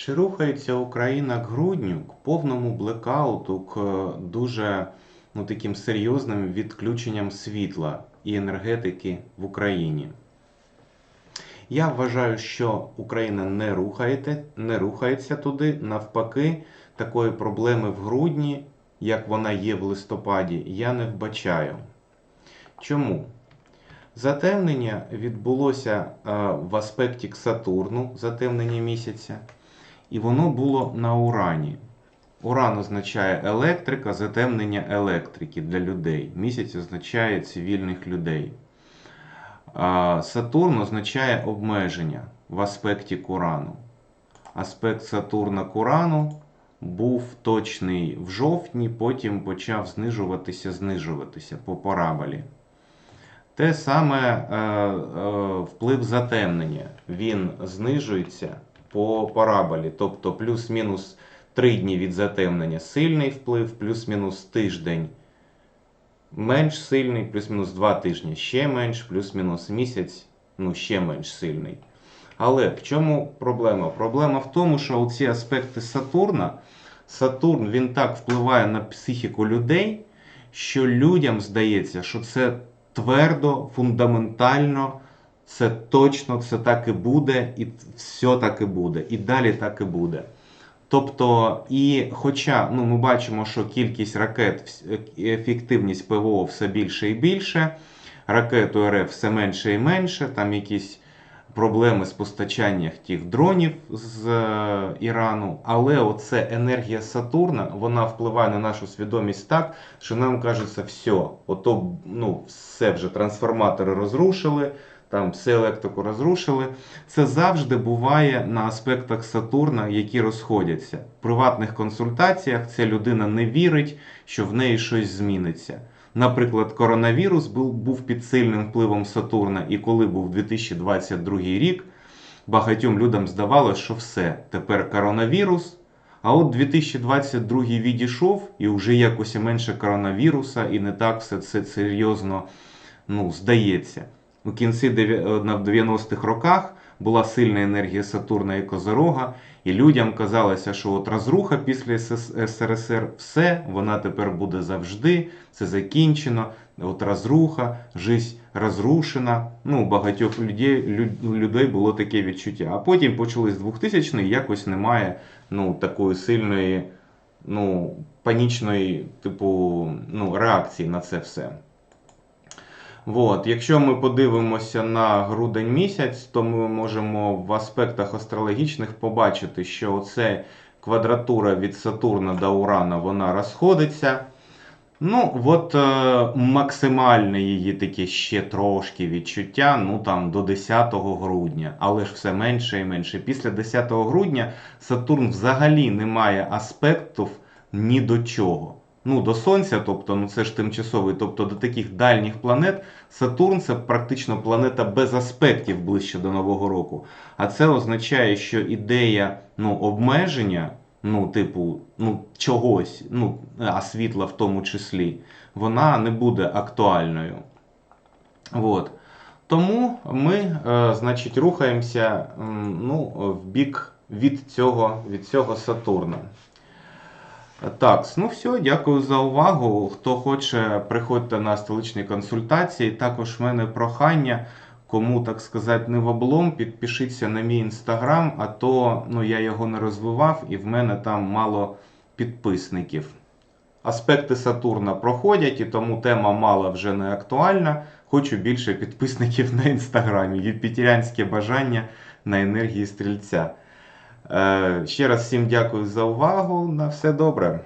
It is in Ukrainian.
Чи рухається Україна к грудню, к повному блекауту, к дуже ну, таким серйозним відключенням світла і енергетики в Україні? Я вважаю, що Україна не, рухаєте, не рухається туди. Навпаки, такої проблеми в грудні, як вона є в листопаді, я не вбачаю. Чому? Затемнення відбулося е, в аспекті к Сатурну, затемнення місяця, і воно було на Урані. Уран означає електрика, затемнення електрики для людей. Місяць означає цивільних людей. Сатурн означає обмеження в аспекті Курану. Аспект Сатурна Курану був точний в жовтні, потім почав знижуватися, знижуватися по параболі. Те саме е, е, вплив затемнення. Він знижується по параболі, тобто плюс-мінус 3 дні від затемнення сильний вплив, плюс-мінус тиждень менш сильний, плюс-мінус 2 тижні ще менш, плюс-мінус місяць ну, ще менш сильний. Але в чому проблема? Проблема в тому, що ці аспекти Сатурна, Сатурн він так впливає на психіку людей, що людям здається, що це твердо, фундаментально, це точно, це так і буде, і все так і буде, і далі так і буде. Тобто, і хоча ну, ми бачимо, що кількість ракет, ефективність ПВО все більше і більше, ракет РФ все менше і менше, там якісь проблеми з постачанням тих дронів з е, Ірану, але оце енергія Сатурна вона впливає на нашу свідомість так, що нам кажеться, все, ото ну, все вже трансформатори розрушили. Там все електрику розрушили. Це завжди буває на аспектах Сатурна, які розходяться. В приватних консультаціях ця людина не вірить, що в неї щось зміниться. Наприклад, коронавірус був, під сильним впливом Сатурна, і коли був 2022 рік, багатьом людям здавалося, що все, тепер коронавірус. А от 2022 відійшов, і вже якось менше коронавіруса, і не так все це серйозно ну, здається. У кінці 90-х роках була сильна енергія Сатурна і Козорога, і людям казалося, що от розруха після СРСР, все, вона тепер буде завжди, це закінчено. От розруха, життя розрушена. Ну, у багатьох людей людей було таке відчуття. А потім почались 2000 й якось немає ну, такої сильної, ну, панічної типу, ну, реакції на це все. От. Якщо ми подивимося на грудень місяць, то ми можемо в аспектах астрологічних побачити, що оце квадратура від Сатурна до Урана вона розходиться. Ну, от е, максимальне її таке ще трошки відчуття, ну там до 10 грудня, але ж все менше і менше. Після 10 грудня Сатурн взагалі не має аспектів ні до чого ну, до Сонця, тобто ну це ж тимчасовий, тобто до таких дальніх планет, Сатурн це практично планета без аспектів ближче до Нового року. А це означає, що ідея ну, обмеження, ну, типу, ну, чогось, ну, а світла в тому числі, вона не буде актуальною. От. Тому ми, е, значить, рухаємося ну, в бік від цього, від цього Сатурна. Так, ну все, дякую за увагу. Хто хоче, приходьте на столичні консультації. Також в мене прохання, кому так сказати, не в облом, підпишіться на мій інстаграм, а то ну, я його не розвивав і в мене там мало підписників. Аспекти Сатурна проходять, і тому тема мала вже не актуальна. Хочу більше підписників на інстаграмі. Юпітерянське бажання на енергії стрільця. Е, ще раз всім дякую за увагу. На все добре.